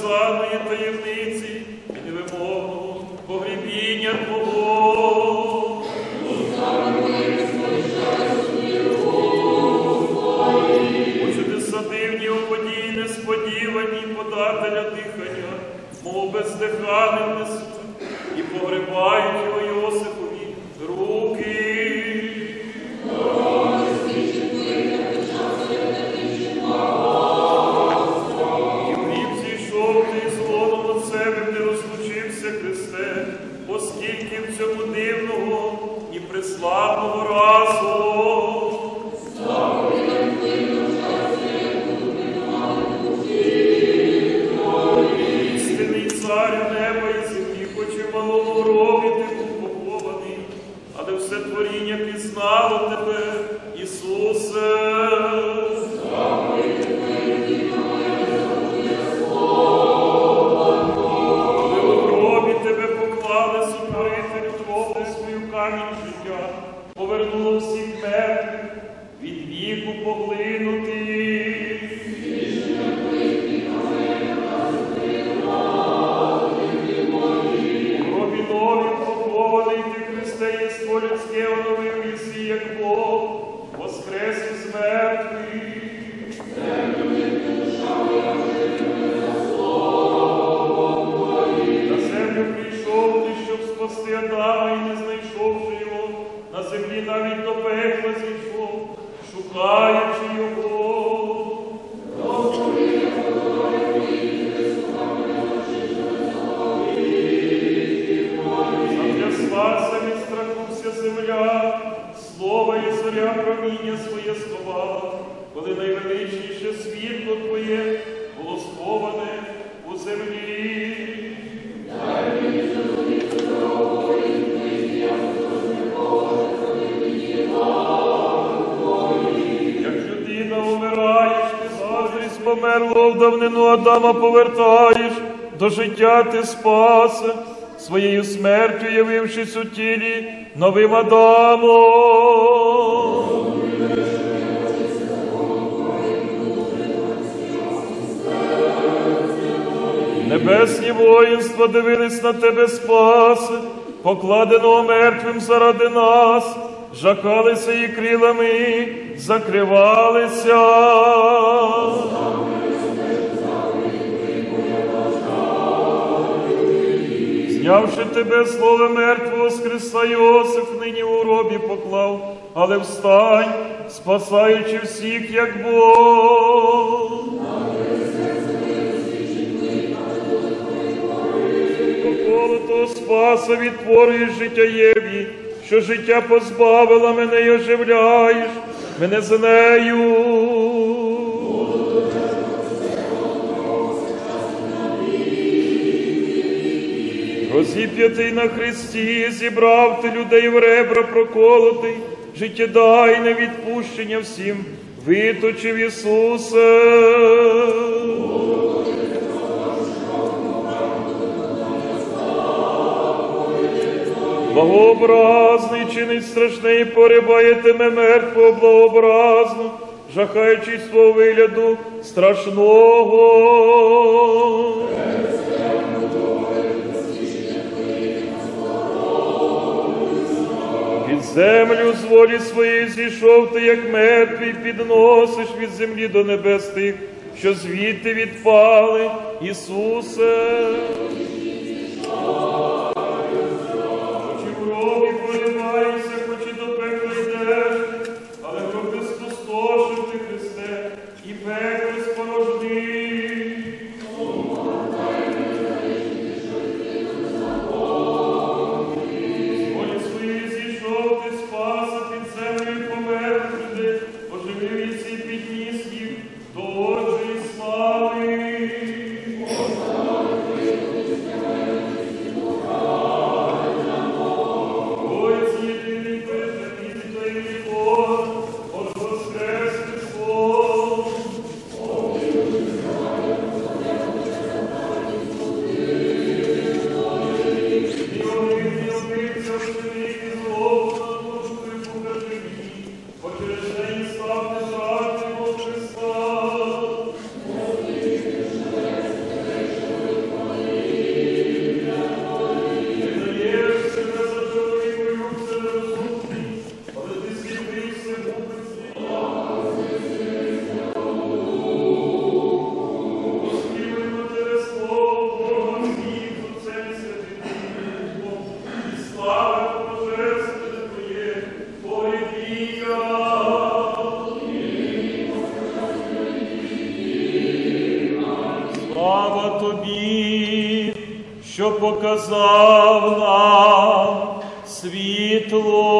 славної таємниці і невимовного погрібіння Твого. Усюди дивні у воді, несподівані подателя дихання, мов бездиханим несуть і погребають його. Камінь життя, повернуло всіх мертвих, від віку поглинути. Шукаючи його. Спаса від страхуся земля, слово і зоря проміння своє слова, коли найвеличніше світло Твоє померлого Адама повертаєш, до життя ти спасе, своєю смертю явившись у тілі новим Адамом. Небесні воїнства дивились на тебе спаси, покладеного мертвим заради нас, жахалися і крилами закривалися. Знявши тебе слово мертвого з Христа Йосиф нині у робі поклав, але встань, спасаючи всіх, як Бог. Поколотого спаса відтворюєш життєєві, що життя позбавила мене й оживляєш, мене з нею. Розіп'ятий на Христі, зібрав ти людей в ребра проколотий, життєдайне відпущення всім виточив Ісусе. Благообразний чинить страшне і порибаєтиме мертвого благообразно, жахаючись свого вигляду страшного. Землю з волі своєї зійшов ти, як мертвий, підносиш від землі до небес тих, що звідти відпали, Ісусе. Що показав нам світло.